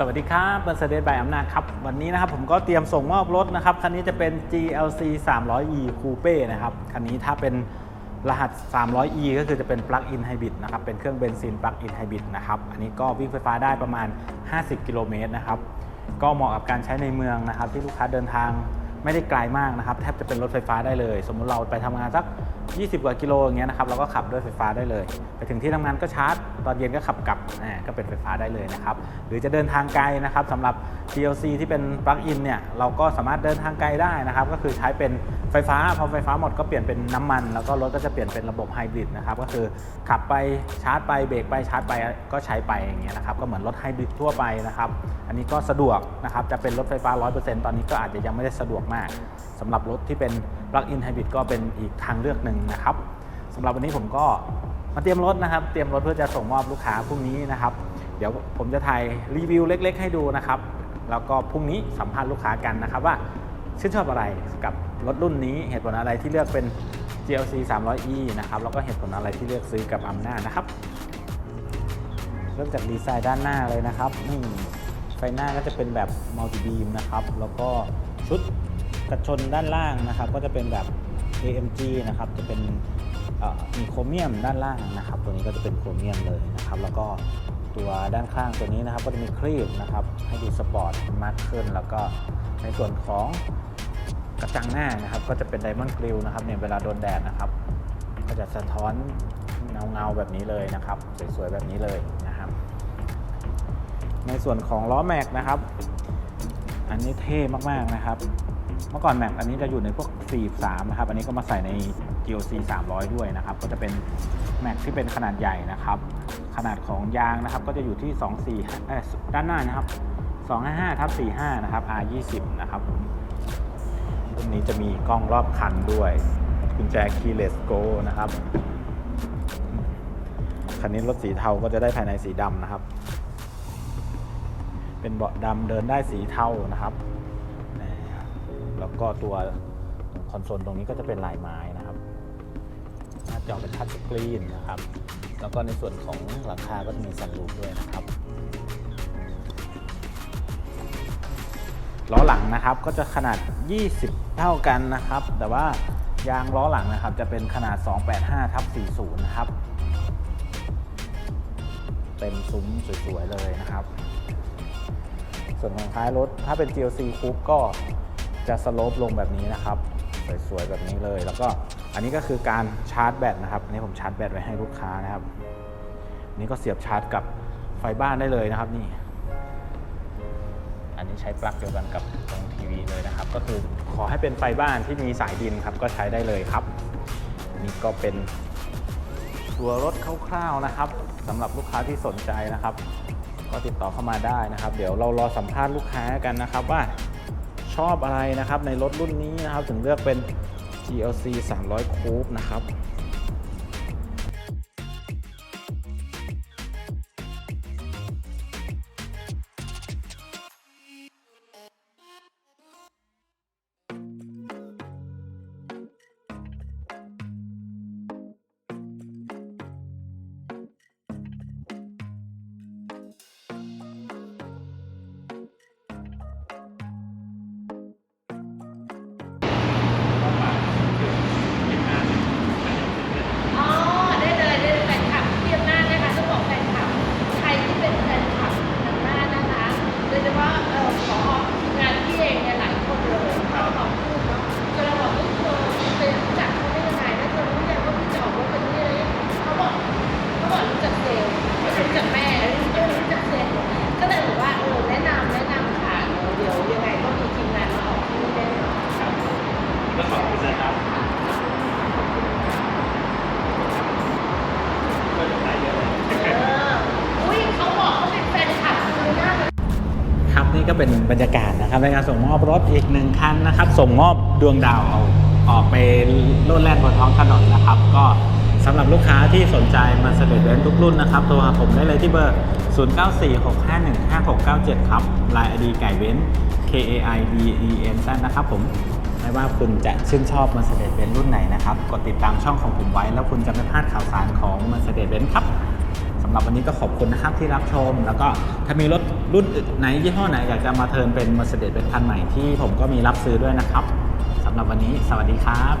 สวัสดีครับเบอร์เซเดสบายอำนาจครับ วันนี้นะครับผมก็เตรียมส่งมอบรถนะครับ คันนี้จะเป็น GLC 300e Coupe นะครับ คันนี้ถ้าเป็นรหัส 300e ก็คือจะเป็น Plug-in Hybrid นะครับ เป็นเครื่องเบนซิน Plug-in Hybrid นะครับ อันนี้ก็วิ่งไฟฟ้าได้ประมาณ 50 กิโลเมตรนะครับ ก็เหมาะกับการใช้ในเมืองนะครับ ที่ลูกค้าเดินทาง ไม่ได้ไกลมากนะครับแทบจะเป็นรถไฟฟ้าได้เลย สมมุติเราไปทำงานสัก 20 กว่ากิโลอย่างเงี้ยนะครับเราก็ขับด้วยไฟฟ้าได้เลย ไปถึงที่ทำงานก็ชาร์จ ตอนเย็นก็ขับกลับก็เป็นไฟฟ้าได้เลยนะครับหรือจะเดินทางไกลนะครับสำหรับ TLC ที่เป็นปลั๊กอินเนี่ยเราก็สามารถเดินทางไกลได้นะครับก็คือใช้เป็นไฟฟ้าพอไฟฟ้าหมดก็เปลี่ยนเป็นน้ำมัน แล้วก็รถก็จะเปลี่ยนเป็นระบบไฮบริดนะครับก็คือขับไปชาร์จไปเบรกไปชาร์จไปก็ใช้ไปอย่างเงี้ยนะครับก็เหมือนรถไฮบริดทั่วไปนะครับอันนี้ก็สะดวกนะครับจะเป็นรถไฟฟ้า 100%ตอนนี้ก็อาจจะยังไม่ได้สะดวกมากสำหรับรถที่เป็นปลั๊กอินไฮบริดก็เป็นอีกทางเลือกหนึ่งนะครับสำหรับวันนี้ผมก็มาเตรียมรถนะครับ เตรียมรถเพื่อจะส่งมอบลูกค้าพรุ่งนี้นะครับ เดี๋ยวผมจะถ่ายรีวิวเล็ก ๆ ให้ดูนะครับ แล้วก็พรุ่งนี้สัมภาษณ์ลูกค้ากันนะครับว่าชื่นชอบอะไรกับรถรุ่นนี้เหตุผลอะไรที่เลือกเป็น GLC 300e นะครับแล้วก็เหตุผลอะไรที่เลือกซื้อกับอำนานะครับ เริ่มจากดีไซน์ด้านหน้าเลยนะครับนี่ไฟหน้าก็จะเป็นแบบมัลติบีมนะครับ แล้วก็ชุด กันชนด้านล่างนะครับ ก็จะเป็นแบบ AMG นะครับจะเป็นมีโครเมียมด้านล่างนะครับ ตัวนี้ก็จะเป็นโครเมียมเลยนะครับ แล้วก็ตัวด้านข้างตัวนี้นะครับ ก็จะมีครีบนะครับ ให้ดูสปอร์ตมากขึ้น แล้วก็ในส่วนของกระจังหน้านะครับ ก็จะเป็นไดมอนด์กริลนะครับเนี่ยเวลาโดนแดดนะครับ ก็จะสะท้อนเงาๆแบบนี้เลยนะครับ สวยๆแบบนี้เลยนะครับ ในส่วนของล้อแม็กนะครับ อันนี้เท่มากๆนะครับ เมื่อก่อนแม็กอันนี้จะอยู่ในพวก 43 นะครับ อันนี้ก็มาใส่ใน GOC 300 ด้วยนะครับ ก็จะเป็นแม็กที่เป็นขนาดใหญ่นะครับ ขนาดของยางนะครับ ก็จะอยู่ที่ 24เอ้ยด้านหน้านะครับ 255ทับ45 นะครับ R20 นะครับรุ่นนี้จะมีกล้องรอบคันด้วย กุญแจ keyless go นะครับ คันนี้รถสีเทาก็จะได้ภายในสีดำนะครับ เป็นเบาะดำเดินได้สีเทานะครับ แล้วก็ตัวคอนโซลตรงนี้ก็จะเป็นลายไม้นะครับหน้าจอเป็นทัชสกรีนนะครับ แล้วก็ในส่วนของหลังคาก็จะมีสันลูปด้วยนะครับล้อหลังนะครับก็จะขนาด 20 เท่ากันนะครับ แต่ว่ายางล้อหลังนะครับจะเป็นขนาด 285ทับ40 นะครับเต็มซุ้มสวยๆเลยนะครับ ส่วนของท้ายรถถ้าเป็น GLC Coupe ก็ จะสโลปลงแบบนี้นะครับ สวยๆแบบนี้เลย แล้วก็อันนี้ก็คือการชาร์จแบตนะครับ อันนี้ผมชาร์จแบตไว้ให้ลูกค้านะครับอันนี้ก็เสียบชาร์จกับไฟบ้านได้เลยนะครับนี่ อันนี้ใช้ปลั๊กเดียวกันกับตรงทีวีเลยนะครับ ก็คือขอให้เป็นไฟบ้านที่มีสายดินครับก็ใช้ได้เลยครับ นี่ก็เป็นตัวรถคร่าวๆนะครับสำหรับลูกค้าที่สนใจนะครับ ก็ติดต่อเข้ามาได้นะครับ เดี๋ยวเรารอสัมภาษณ์ลูกค้ากันนะครับว่า ชอบอะไรนะครับในรถรุ่นนี้นะครับ ถึงเลือกเป็น GLC 300 Coupe นะครับ ก็เป็นบรรยากาศนะครับในการส่งมอบรถอีกหนึ่งคันนะครับ ส่งมอบดวงดาวเอาออกไปโลดแล่นบนท้องถนนนะครับ ก็สำหรับลูกค้าที่สนใจมาเสด็จเว้นทุกรุ่นนะครับโทรหาผมได้เลยที่เบอร์ 0946515697 ครับลายอดีไก่เว้น K A I D E N นะครับผมไม่ว่าคุณจะชื่นชอบมาเสด็จเว้นรุ่นไหนนะครับ กดติดตามช่องของผมไว้ แล้วคุณจะไม่พลาดข่าวสารของมาเสด็จเว้นครับ สำหรับวันนี้ก็ขอบคุณนะครับที่รับชม แล้วก็ถ้ามีรถรุ่นอื่นไหนยี่ห้อไหนอยากจะมาเทิร์นเป็น Mercedes เป็นคันใหม่ที่ผมก็มีรับซื้อด้วยนะครับสำหรับวันนี้สวัสดีครับ